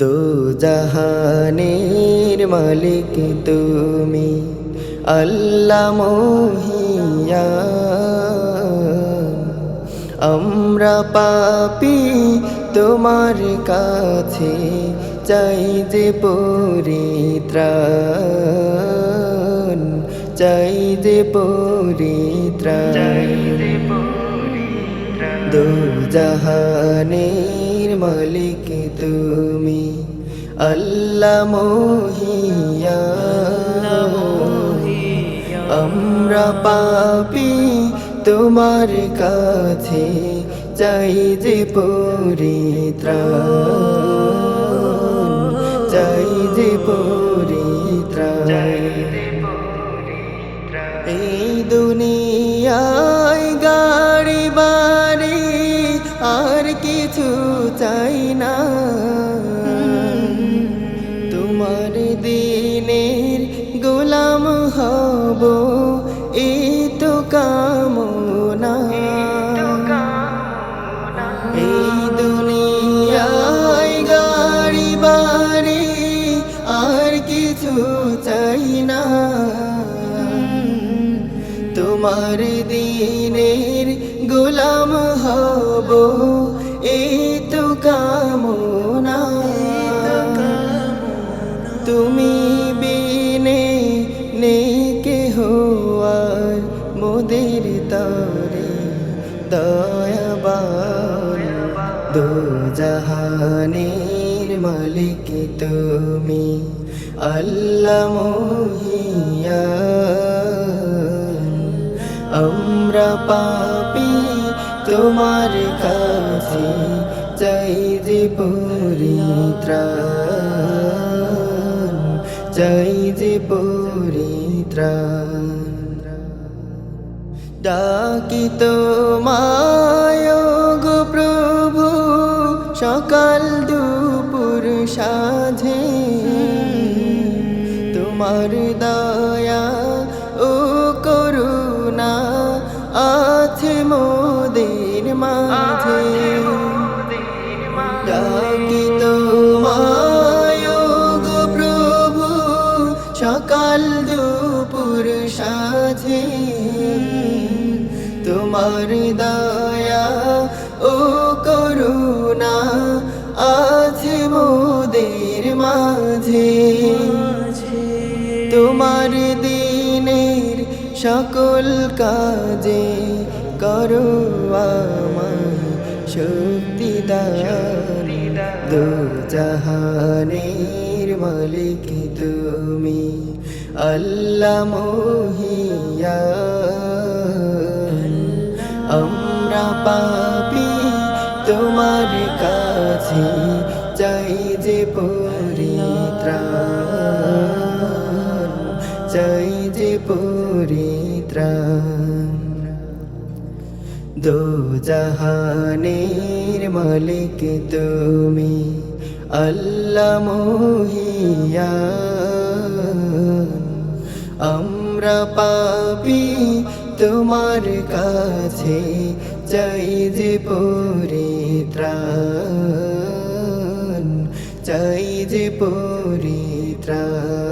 দু জাহানের মালিক তুমি আল্লাহ মোহিয়া। আমরা পাপি তোমার কাছে চাই যে পরিত্রাণ চাই যে পরিত্রাণ। দু জাহানের মালিক তুমি। আল্লাহ মহিয়া। আমরা পাপি তোমার কাছে চাই যে পরিত্রাণ। চাই যে পরিত্রাণ। এই দুনিয়ায় কামনা। এই দুনিয়ায় গাড়ি, বাড়ি আর কিছু চাই না। তোমার দিনের গোলাম হব, এই তো কামনা। মোদের তরে দয়াবান দো জাহানের মালিক তুমি, আল্লাহ মহিয়া। আমরা পাপি তোমার কাছে চাই যে পরিত্রাণ, চাই যে পরিত্রাণ। ডাকি তো মায়োগ প্রভু সকাল দুপুর সাঝে। তোমার দয়া ও করুণা আছে মোদের মাঝে। তোমার দয়া ও করুণা আছে মোদের মাঝে। তোমার দিনের সকল কাজে করো আমায় শক্তি দান। দু জাহানের মালিক তুমি, আল্লাহ মহিয়া। আমরা পাপি, তোমার কাছে চাই যে পরিত্রাণ, চাই যে পরিত্রাণ। দো জাহানের মালিক তুমি, আল্লাহ মহিয়া। আমরা পাপি তোমার কাছে চাই যে পরিত্রাণ চাই যে পরিত্রাণ